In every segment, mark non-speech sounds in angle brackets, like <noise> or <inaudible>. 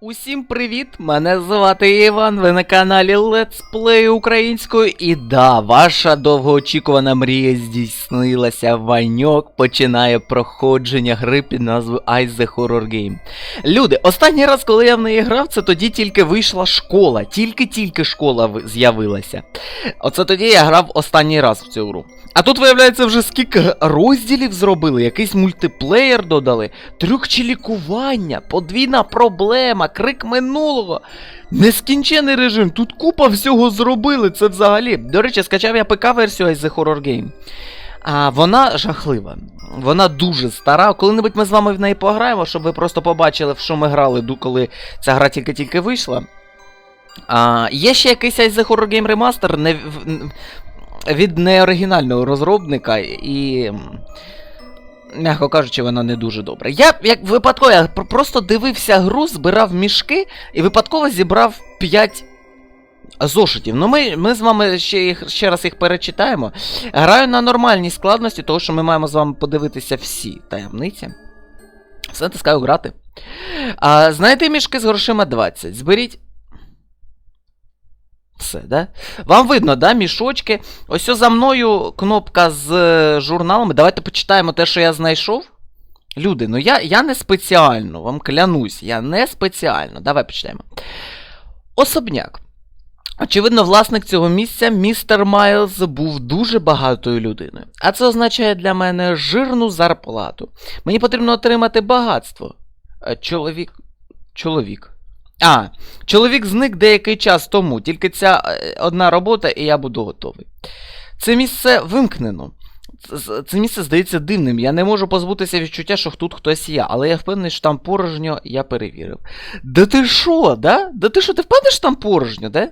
Усім привіт! Мене звати Іван, ви на каналі Let's Play українською. І да, ваша довгоочікувана мрія здійснилася. Ваньок починає проходження гри під назвою Ice the Horror Game. Люди, останній раз, коли я в неї грав, це тоді тільки вийшла школа. Тільки-тільки школа з'явилася. Оце тоді я грав останній раз в цю гру. А тут, виявляється, вже скільки розділів зробили, якийсь мультиплеєр додали. Трюк чи лікування, подвійна проблема, крик минулого. Нескінчений режим, тут купа всього зробили, це взагалі. До речі, скачав я ПК-версію the Horror Game. А вона жахлива. Вона дуже стара. Коли-небудь ми з вами в неї пограємо, щоб ви просто побачили, в що ми грали, коли ця гра тільки-тільки вийшла. А, є ще якийсь the Horror Game Remaster не, від неоригінального розробника і. М'яко кажучи, вона не дуже добра. Я як випадково я просто дивився гру, збирав мішки і випадково зібрав 5 зошитів. Ну ми, ми з вами ще, їх, ще раз їх перечитаємо. Граю на нормальній складності, тому що ми маємо з вами подивитися всі таємниці. Все натискаю грати. А, знайти мішки з грошима 20. Зберіть. Все, да? Вам видно, да, мішочки. Ось за мною кнопка з е, журналами. Давайте почитаємо те, що я знайшов. Люди, ну я, я не спеціально, вам клянусь, я не спеціально. Давай почитаємо. Особняк. Очевидно, власник цього місця, містер Майлз, був дуже багатою людиною. А це означає для мене жирну зарплату. Мені потрібно отримати багатство. Е, Чоловік. Чоловік. А, чоловік зник деякий час тому, тільки ця е, одна робота, і я буду готовий. Це місце вимкнено. Це- Це це місце здається дивним. Я не можу позбутися відчуття, що тут хтось є, але я впевнений, що там порожньо, я перевірив. Да ти що, да? Да ти що, ти впевнений, що там порожньо, да?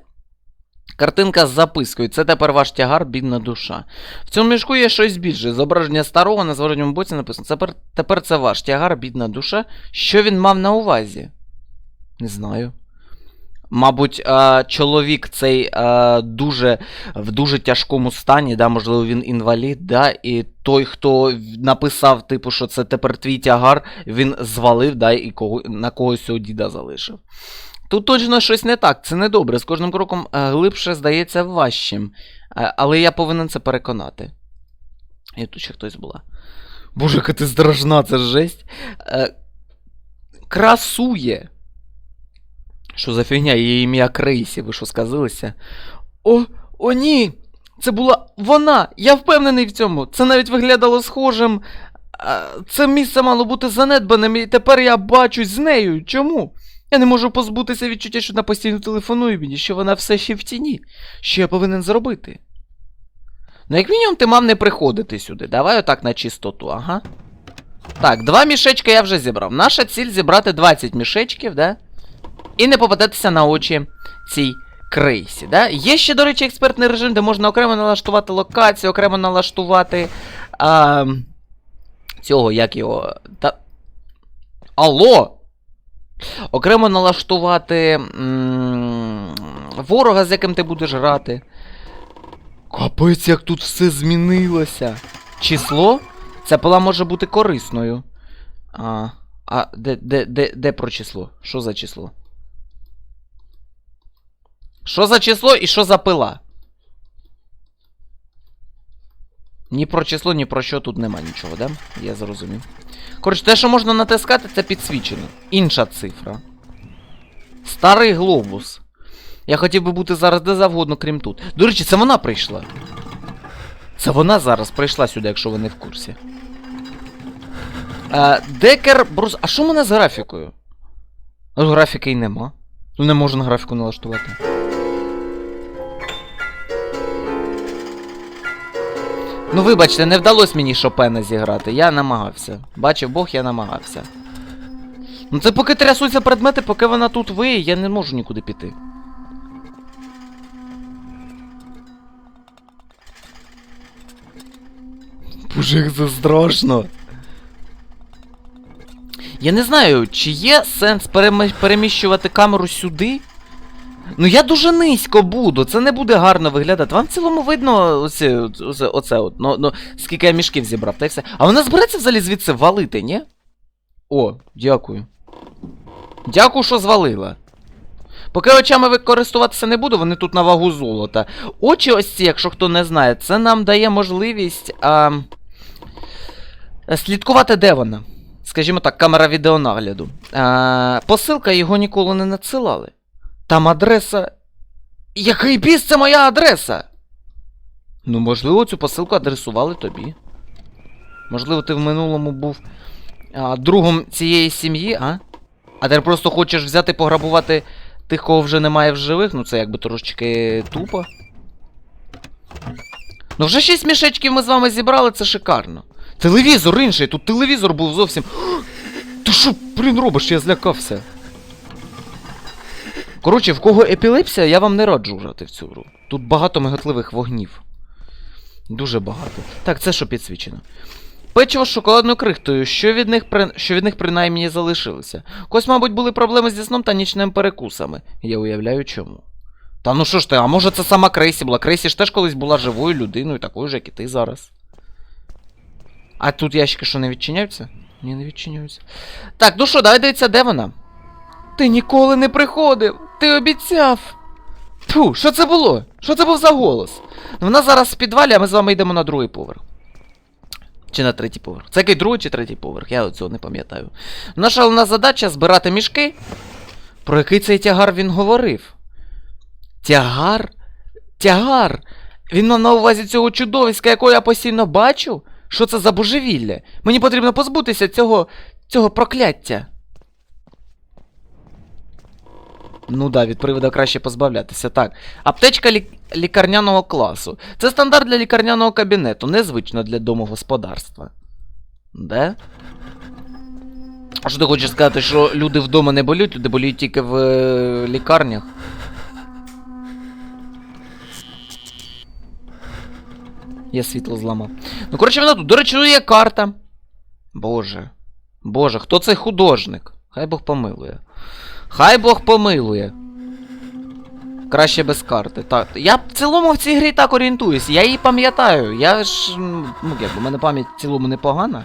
Картинка з запискою. Це тепер ваш тягар, бідна душа. В цьому мішку є щось більше. Зображення старого на зворотньому боці написано. Тепер, тепер це ваш тягар, бідна душа. Що він мав на увазі? Не знаю. Мабуть, е, чоловік цей е, дуже в дуже тяжкому стані, да, можливо, він інвалід, да, і той, хто написав, типу, що це тепер твій тягар, він звалив, да, і кого, на когось цього діда залишив. Тут точно щось не так, це не добре. З кожним кроком е, глибше здається важчим. Але я повинен це переконати. І тут ще хтось була. Боже, яка ти страшна, це жесть. Красує. Що за фігня? Її ім'я Крейсі, ви що сказилися? О, о, ні! Це була вона! Я впевнений в цьому. Це навіть виглядало схожим. Це місце мало бути занедбаним, і тепер я бачусь з нею. Чому? Я не можу позбутися відчуття, що вона постійно телефонує мені, що вона все ще в тіні. Що я повинен зробити? Ну, як мінімум, ти мав не приходити сюди. Давай отак на чистоту, ага. Так, два мішечки я вже зібрав. Наша ціль зібрати 20 мішечків, да? І не попадатися на очі цій крейсі. Да? Є ще, до речі, експертний режим, де можна окремо налаштувати локацію, окремо налаштувати. А, цього, як його. Та... Алло! Окремо налаштувати м, ворога, з яким ти будеш грати. Капець, як тут все змінилося. Число? Ця пила може бути корисною. А, а де, де, де, де про число? Що за число? Що за число і що за пила? Ні про число, ні про що тут нема нічого, да? Я зрозумів. Коротше, те, що можна натискати, це підсвічено. Інша цифра. Старий глобус. Я хотів би бути зараз де завгодно, крім тут. До речі, це вона прийшла. Це вона зараз прийшла сюди, якщо ви не в курсі. Е, Декер Брус. А що в мене з графікою? Графіки й нема. Ну не можу на графіку налаштувати. Ну, вибачте, не вдалося мені Шопена зіграти. Я намагався. Бачив Бог, я намагався. Ну це поки трясуться предмети, поки вона тут виє, я не можу нікуди піти. Боже, як це страшно. Я не знаю, чи є сенс переміщувати камеру сюди? Ну я дуже низько буду, це не буде гарно виглядати. Вам в цілому видно оце, оце, оце от, ну, ну, скільки я мішків зібрав, та й все. А вона збереться взагалі звідси валити, ні? О, дякую. Дякую, що звалила. Поки очами використовуватися не буду, вони тут на вагу золота. Очі ось ці, якщо хто не знає, це нам дає можливість а, слідкувати, де вона. Скажімо так, камера відеонагляду. А, посилка його ніколи не надсилали. Там адреса. Який біс це моя адреса? Ну, можливо, цю посилку адресували тобі. Можливо, ти в минулому був а, другом цієї сім'ї, а? А ти просто хочеш взяти пограбувати тих, кого вже немає в живих, ну це якби трошечки тупо. Ну вже 6 мішечків ми з вами зібрали, це шикарно. Телевізор інший, тут телевізор був зовсім. <gasps> Ти що, блін, робиш? Я злякався. Коротше, в кого епілепсія, я вам не раджу грати в цю гру. Тут багато миготливих вогнів. Дуже багато. Так, це що підсвічено? Печиво з шоколадною крихтою, що від них, при... що від них принаймні залишилося. Когось, мабуть, були проблеми зі сном та нічними перекусами. Я уявляю чому. Та ну що ж ти, а може це сама Крейсі була? Крейсі ж теж колись була живою людиною, такою ж, як і ти зараз. А тут ящики що не відчиняються? Ні, не відчиняються. Так, ну що, давай дивіться, де вона? Ти ніколи не приходив! Ти обіцяв! Фу, що це було? Що це був за голос? Ну, Вона зараз в підвалі, а ми з вами йдемо на другий поверх. Чи на третій поверх? Це який другий чи третій поверх? Я цього не пам'ятаю. Наша головна задача збирати мішки. Про який цей тягар він говорив? Тягар? Тягар! Він мав на увазі цього чудовиська, якого я постійно бачу? Що це за божевілля? Мені потрібно позбутися цього. цього прокляття. Ну да, від привода краще позбавлятися. Так. Аптечка лік... лікарняного класу. Це стандарт для лікарняного кабінету, незвично для домогосподарства. Де? А що ти хочеш сказати, що люди вдома не болють, люди боліють тільки в е, лікарнях? Я світло зламав. Ну, коротше, вона тут. До речі, є карта. Боже. Боже, хто цей художник? Хай Бог помилує. Хай Бог помилує. Краще без карти. Так. Я в цілому в цій грі так орієнтуюсь. Я її пам'ятаю. Я ж. Ну, як, у мене пам'ять в цілому непогана.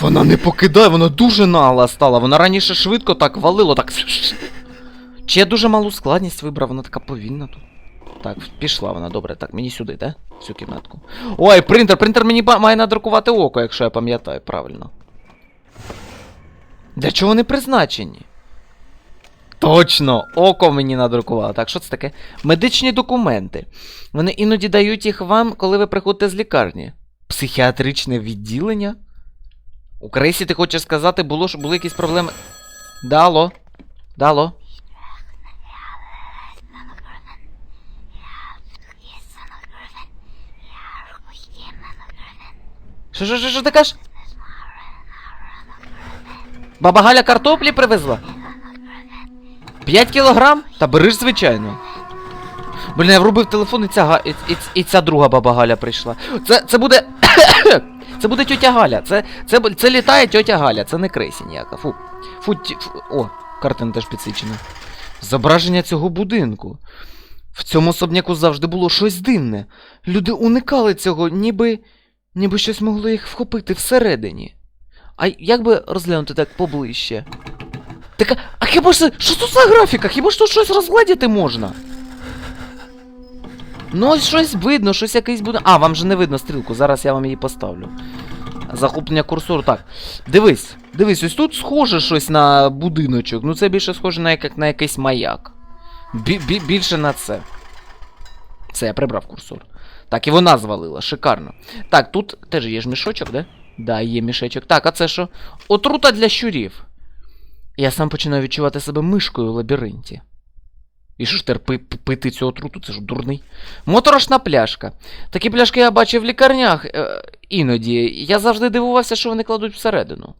Вона не покидає, вона дуже нагла стала. Вона раніше швидко так валило, так. <laughs> Чи я дуже малу складність вибрав, вона така повільна тут. Так, пішла вона, добре. Так, мені сюди, да? В Цю кімнатку. Ой, принтер, принтер мені має надрукувати око, якщо я пам'ятаю правильно. Для чого вони призначені? Точно! Око мені надрукувало. Так, що це таке? Медичні документи. Вони іноді дають їх вам, коли ви приходите з лікарні. Психіатричне відділення? У Крейсі ти хочеш сказати, було, що були якісь проблеми. Дало. Дало. Що, що, що, що ти кажеш? Баба Галя картоплі привезла? 5 кілограм? Та бери звичайно. Блін, я врубив телефон і ця, і, і, і ця друга баба Галя прийшла. Це, це буде. <coughs> це буде тьотя Галя. Це, це, це літає тьотя Галя, це не крейсі ніяка. Фу. Фу, ті- фу. О, картина теж підсвічена. Зображення цього будинку. В цьому особняку завжди було щось дивне. Люди уникали цього, ніби. ніби щось могло їх вхопити всередині. А як би розглянути так поближче? Так, а- хіба ж це. Що тут за графіка? Хіба ж тут щось розгладіти можна? Ну, ось щось видно, щось якийсь буде. А, вам же не видно стрілку, зараз я вам її поставлю. Захоплення курсору. Так. Дивись, дивись, ось тут схоже щось на будиночок. Ну це більше схоже на, як, на якийсь маяк. Бі, бі, більше на це. Це я прибрав курсор. Так, і вона звалила, шикарно. Так, тут теж є ж мішочок, да? Да, є мішечок. Так, а це що? Отрута для щурів. Я сам починаю відчувати себе мишкою в лабіринті. І що ж тепер пи- пи- пити цю отруту, це ж дурний. Моторошна пляшка. Такі пляшки я бачив в лікарнях е, іноді. Я завжди дивувався, що вони кладуть всередину.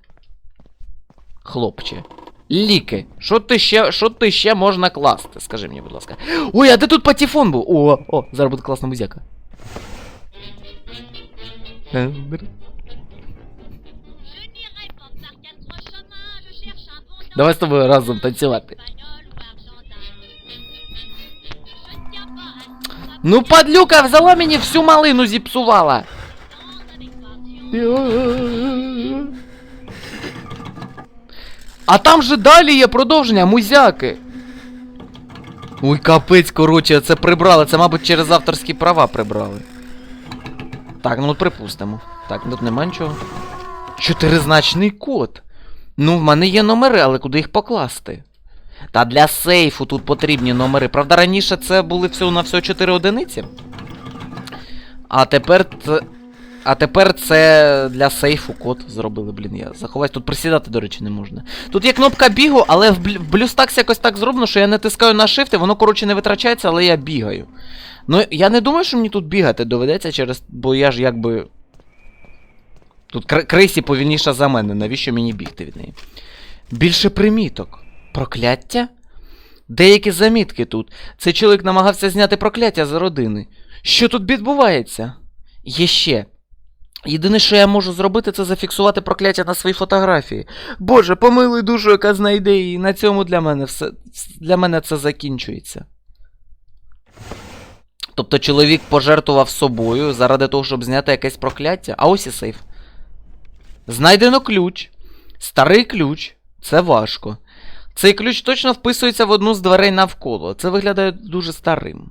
Хлопче. Ліки. Що ти ще, що ти ще можна класти? Скажи мені, будь ласка. Ой, а де тут патефон був? О, о, зараз буде класна музяка. Давай з тобою разом танцювати. Ну, падлюка взяла мені всю малину зіпсувала. А там же далі є продовження, музяки. Ой, капець, коротше, це прибрали. Це, мабуть, через авторські права прибрали. Так, ну от припустимо. Так, тут нема нічого. Чотиризначний код. Ну, в мене є номери, але куди їх покласти? Та для сейфу тут потрібні номери. Правда, раніше це були всього на всього 4 одиниці. А тепер. т- А тепер це для сейфу код зробили, блін. Я заховаюсь. Тут присідати, до речі, не можна. Тут є кнопка бігу, але в BlueStacks якось так зроблено, що я натискаю на Shift, і воно, коротше, не витрачається, але я бігаю. Ну, я не думаю, що мені тут бігати доведеться через. Бо я ж якби. Тут кр- Крейсі повільніша за мене, навіщо мені бігти від неї? Більше приміток. Прокляття? Деякі замітки тут. Цей чоловік намагався зняти прокляття з родини. Що тут відбувається? Є ще. Єдине, що я можу зробити, це зафіксувати прокляття на своїй фотографії. Боже, помилуй душу, яка знайде її. На цьому для мене все. Для мене це закінчується. Тобто чоловік пожертвував собою заради того, щоб зняти якесь прокляття. А ось і сейф. Знайдено ключ. Старий ключ. Це важко. Цей ключ точно вписується в одну з дверей навколо. Це виглядає дуже старим.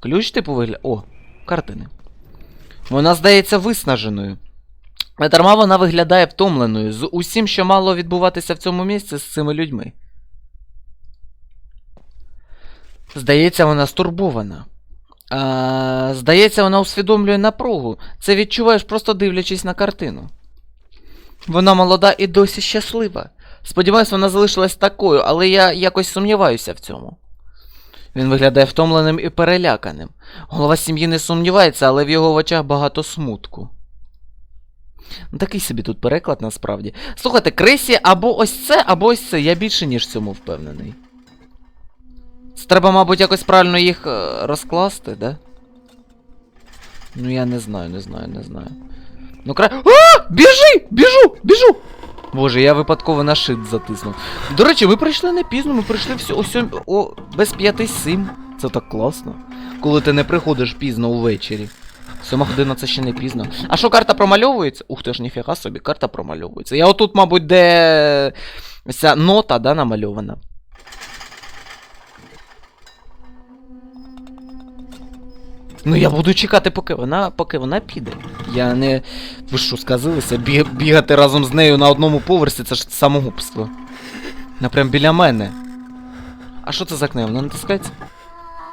Ключ типу виглядає. О, картини. Вона здається виснаженою. Не дарма вона виглядає втомленою з усім, що мало відбуватися в цьому місці з цими людьми. Здається, вона стурбована. А, здається, вона усвідомлює напругу. Це відчуваєш, просто дивлячись на картину. Вона молода і досі щаслива. Сподіваюсь, вона залишилась такою, але я якось сумніваюся в цьому. Він виглядає втомленим і переляканим. Голова сім'ї не сумнівається, але в його очах багато смутку. Такий собі тут переклад насправді. Слухайте, Кресі або ось це, або ось це. Я більше ніж цьому впевнений. Треба, мабуть, якось правильно їх е, розкласти, да? Ну я не знаю, не знаю, не знаю. Ну кра. А! Біжи! Біжу! Біжу! Боже, я випадково на шит затиснув. До речі, ми прийшли не пізно, ми прийшли всі о сьом... о без п'яти сім. Це так класно. Коли ти не приходиш пізно увечері. Сьома година це ще не пізно. А що карта промальовується? Ух ти ж, ніфіга собі, карта промальовується. Я отут, мабуть, де ця нота, да, намальована. Ну я буду чекати, поки вона, поки вона піде. Я не. Ви що, сказилися? Бі... Бігати разом з нею на одному поверсі це ж самогубство. Вона прям біля мене. А що це за книга? Вона натискається?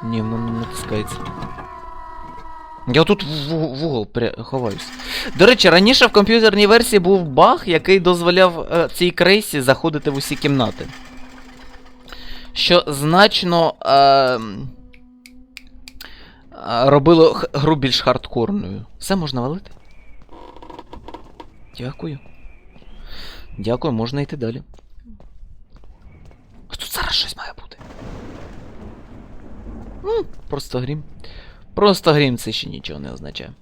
Ні, вона не натискається. Я тут в, в, угол ховаюсь. До речі, раніше в комп'ютерній версії був баг, який дозволяв е, цій крейсі заходити в усі кімнати. Що значно. Е, робило гру більш хардкорною. Все можна валити? Дякую. Дякую, можна йти далі. Тут зараз щось має бути. М, просто грім. Просто грім це ще нічого не означає.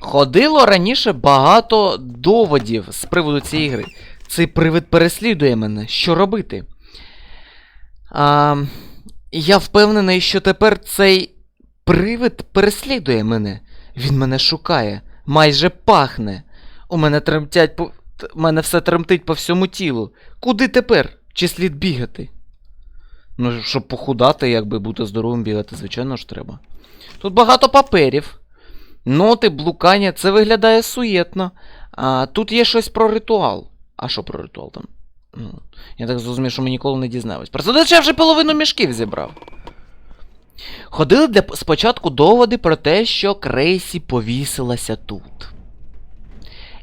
Ходило раніше багато доводів з приводу цієї гри. Цей привид переслідує мене. Що робити? А, я впевнений, що тепер цей привид переслідує мене. Він мене шукає, майже пахне. У мене тремтять по. мене все тремтить по всьому тілу. Куди тепер? Чи слід бігати? Ну, щоб похудати, якби бути здоровим бігати, звичайно ж треба. Тут багато паперів. Ноти, блукання, це виглядає суєтно. А тут є щось про ритуал. А що про ритуал там? Ну, я так зрозумів, що ми ніколи не дізнаємось. Де я вже половину мішків зібрав. Ходили для спочатку доводи про те, що Крейсі повісилася тут.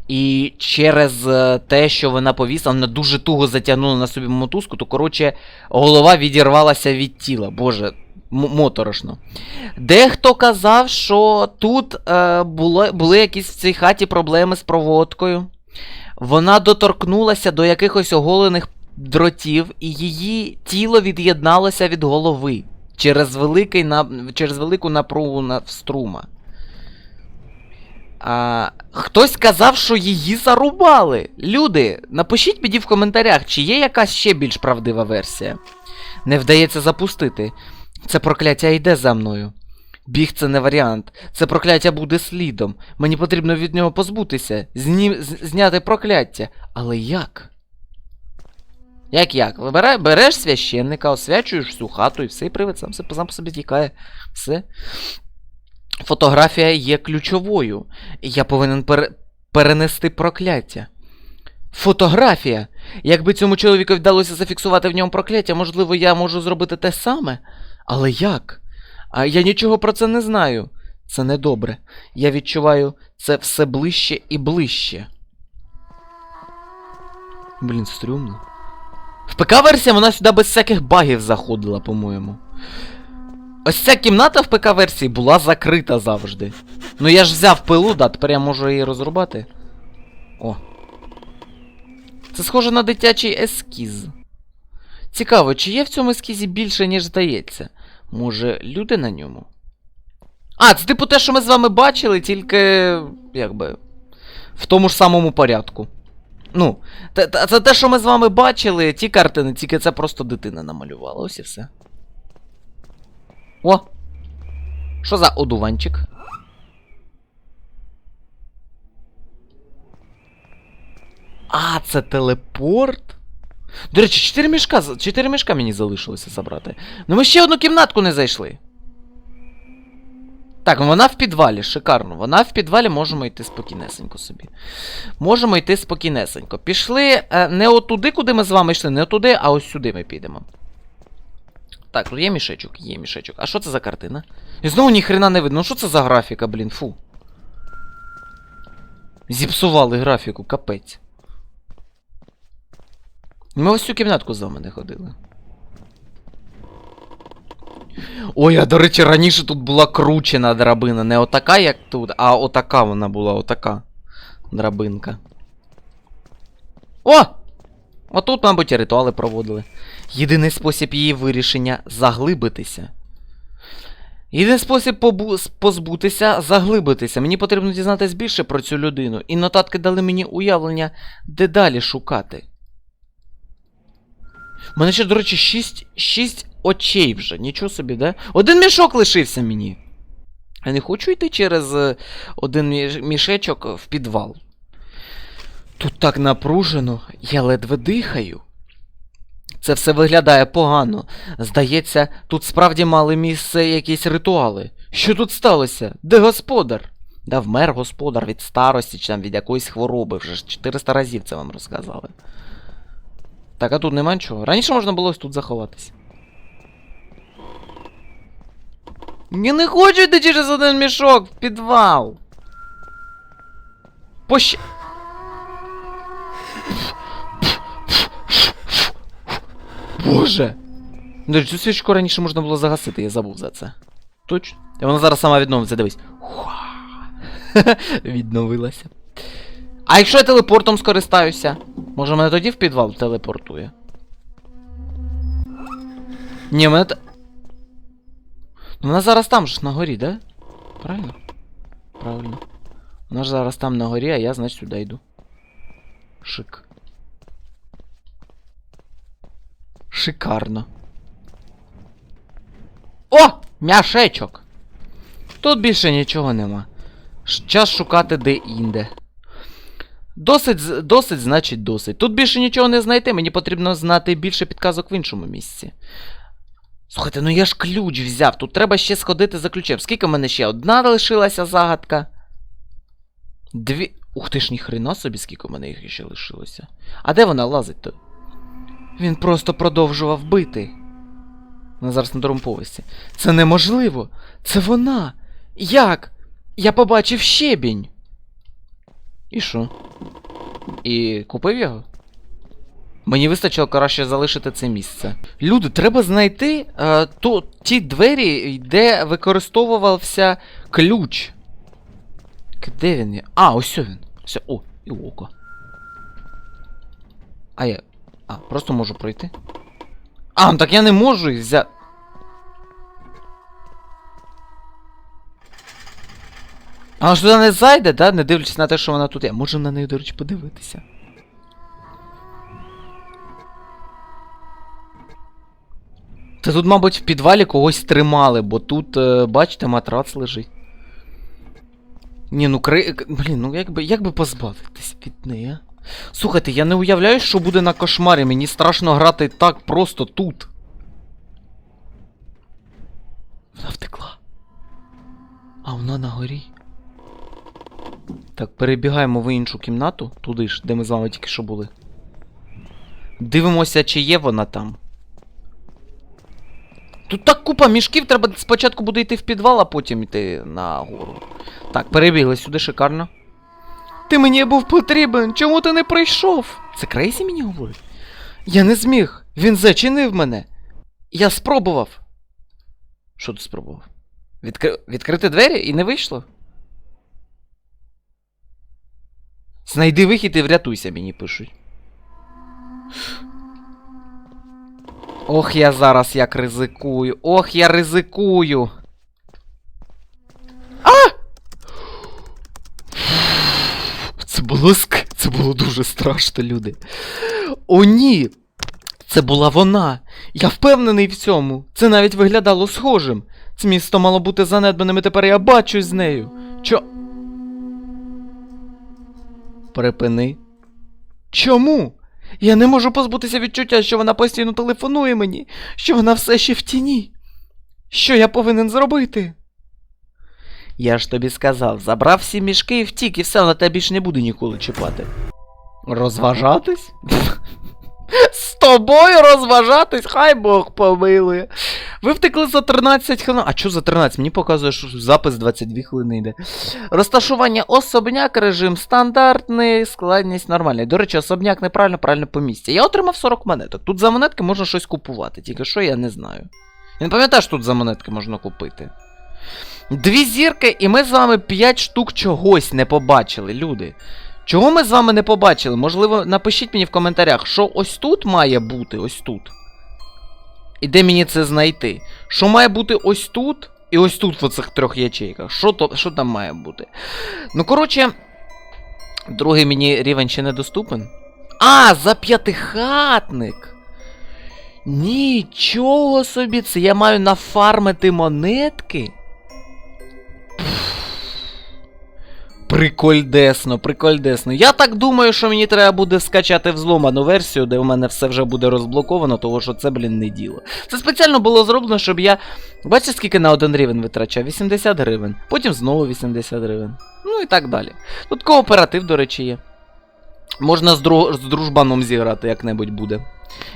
І через е, те, що вона повісила, вона дуже туго затягнула на собі мотузку, то, коротше, голова відірвалася від тіла. Боже, моторошно. Дехто казав, що тут е, було, були якісь в цій хаті проблеми з проводкою. Вона доторкнулася до якихось оголених дротів, і її тіло від'єдналося від голови через, великий, через велику напругу на... струма. А, хтось казав, що її зарубали. Люди, напишіть мені в коментарях, чи є якась ще більш правдива версія. Не вдається запустити. Це прокляття йде за мною. Біг це не варіант. Це прокляття буде слідом. Мені потрібно від нього позбутися, зні... зняти прокляття. Але як? Як як? Вибирай, береш священника, освячуєш всю хату і все, і привид сам, сам по собі тікає. Все. Фотографія є ключовою. Я повинен пере... перенести прокляття. Фотографія! Якби цьому чоловіку вдалося зафіксувати в ньому прокляття, можливо, я можу зробити те саме. Але як? А я нічого про це не знаю. Це недобре. Я відчуваю це все ближче і ближче. Блін, стрюмно. В ПК-версія вона сюди без всяких багів заходила, по-моєму. Ось ця кімната в ПК-версії була закрита завжди. Ну я ж взяв пилу, да, тепер я можу її розрубати. О. Це схоже на дитячий ескіз. Цікаво, чи є в цьому ескізі більше, ніж здається? Може, люди на ньому? А, це типу те, що ми з вами бачили, тільки. якби. В тому ж самому порядку. Ну, те- це те, що ми з вами бачили, ті картини, тільки це просто дитина намалювала. Ось і все. О! Що за одуванчик? А, це телепорт? До речі, 4 мішка, 4 мішка мені залишилося забрати. Ну ми ще одну кімнатку не зайшли. Так, вона в підвалі, шикарно. Вона в підвалі, можемо йти спокійнесенько собі. Можемо йти спокійнесенько. Пішли е, не отуди, куди ми з вами йшли, не отуди, а ось сюди ми підемо. Так, тут є мішечок, є мішечок. А що це за картина? І знову ніхрена не видно. Ну що це за графіка, блін, фу. Зіпсували графіку, капець. Ми ось цю кімнатку з вами не ходили. Ой, а до речі, раніше тут була кручена драбина. Не отака, як тут, а отака вона була, отака драбинка. О! Отут, мабуть, і ритуали проводили. Єдиний спосіб її вирішення заглибитися. Єдиний спосіб позбутися заглибитися. Мені потрібно дізнатись більше про цю людину. І нотатки дали мені уявлення, де далі шукати. У мене ще, до речі, 6, 6 очей вже. Нічого собі, да? Один мішок лишився мені. Я не хочу йти через е, один мішечок в підвал. Тут так напружено, я ледве дихаю. Це все виглядає погано. Здається, тут справді мали місце якісь ритуали. Що тут сталося? Де господар? Да вмер господар від старості чи там від якоїсь хвороби. Вже ж 400 разів це вам розказали. Так, а тут нема нічого. Раніше можна було ось тут заховатися. Я не хочу йти через один мішок в підвал. Пощ... Боже! Речі, цю свічку раніше можна було загасити, я забув за це. Точно. І вона зараз сама відновиться, дивись. <laughs> Відновилася. А якщо я телепортом скористаюся? Може мене тоді в підвал телепортує? Ні, мене. та- Ну, Вона зараз там ж на горі, да? Правильно? Правильно. Вона ж зараз там на горі, а я, значить, сюди йду. Шик. Шикарно. О! М'яшечок! Тут більше нічого нема. Час шукати де-інде. Досить, досить, значить досить. Тут більше нічого не знайти, мені потрібно знати більше підказок в іншому місці. Слухайте, ну я ж ключ взяв. Тут треба ще сходити за ключем. Скільки в мене ще? Одна лишилася загадка. Дві. Ух ти ж ніхрена собі, скільки в мене їх ще лишилося. А де вона лазить то? Він просто продовжував бити. Вона зараз на другому поверсі. Це неможливо. Це вона. Як? Я побачив щебінь. І що? І купив його? Мені вистачило краще залишити це місце. Люди, треба знайти е, ту, ті двері, де використовувався ключ. Де він є? А, ось він. Все, о, і око. А я. А, просто можу пройти. А, ну так я не можу взяти. А вона ж туди не зайде, да? Не дивлячись на те, що вона тут є. Може на неї, до речі, подивитися. Це тут, мабуть, в підвалі когось тримали, бо тут, е, бачите, матрац лежить. Ні, ну кри... Блін, ну як би, як би позбавитись від неї? Слухайте, я не уявляю, що буде на кошмарі. Мені страшно грати так просто тут. Вона втекла. А вона на горі. Так, перебігаємо в іншу кімнату, туди ж, де ми з вами тільки що були. Дивимося, чи є вона там. Тут так купа мішків, треба спочатку буде йти в підвал, а потім йти на гору. Так, перебігли сюди шикарно. Ти мені був потрібен, чому ти не прийшов? Це Крейсі мені говорить? Я не зміг. Він зачинив мене. Я спробував. Що ти спробував? Відкри... Відкрити двері і не вийшло? Знайди вихід і врятуйся, мені пишуть. Ох, я зараз як ризикую. Ох, я ризикую. А! Це було ск... Це було дуже страшно, люди. О, ні! Це була вона. Я впевнений в цьому. Це навіть виглядало схожим. Це місто мало бути занедбаним, і тепер я бачусь з нею. Чо. Припини. Чому? Я не можу позбутися відчуття, що вона постійно телефонує мені, що вона все ще в тіні. Що я повинен зробити? Я ж тобі сказав, забрав всі мішки і втік, і все, вона тебе більше не буде ніколи чіпати. Розважатись? З тобою розважатись, хай Бог помилує. Ви втекли за 13 хвилин. А що за 13? Мені показує, що запис 22 хвилини йде. Розташування особняк, режим стандартний, складність нормальний. До речі, особняк неправильно, правильно по місці. Я отримав 40 монеток. Тут за монетки можна щось купувати, тільки що я не знаю. Я не пам'ятаю, що тут за монетки можна купити. Дві зірки, і ми з вами 5 штук чогось не побачили, люди. Чого ми з вами не побачили? Можливо, напишіть мені в коментарях, що ось тут має бути, ось тут. І де мені це знайти? Що має бути ось тут і ось тут в оцих трьох ячейках? Що, то, що там має бути? Ну, коротше, другий мені рівень ще недоступен. А, за п'ятихатник! Нічого собі, це я маю нафармити монетки? Прикольдесно, прикольдесно. Я так думаю, що мені треба буде скачати взломану версію, де в мене все вже буде розблоковано, тому що це, блін, не діло. Це спеціально було зроблено, щоб я. Бачите, скільки на один рівень витрачав? 80 гривень. Потім знову 80 гривень. Ну і так далі. Тут кооператив, до речі, є. Можна з, друг... з дружбаном зіграти як-небудь буде.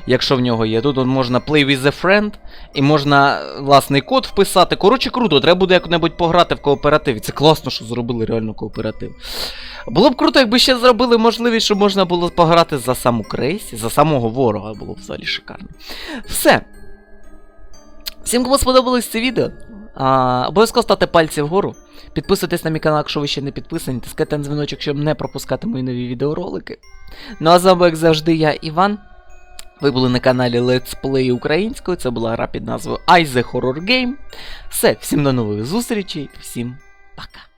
Якщо в нього є. Тут можна play with a friend, і можна власний код вписати. Коротше, круто, треба буде як-небудь пограти в кооперативі. Це класно, що зробили реально кооператив. Було б круто, якби ще зробили можливість, щоб можна було пограти за саму Крейсі, за самого ворога було б взагалі шикарно. Все. Всім, кому сподобалось це відео. А, обов'язково ставте пальці вгору. Підписуйтесь на мій канал, якщо ви ще не підписані, тискайте на дзвіночок, щоб не пропускати мої нові відеоролики. Ну а з вами, як завжди, я, Іван. Ви були на каналі Let's Play українською. Це була гра під назвою I Horror Game. Все, всім до нових зустрічей, всім пока.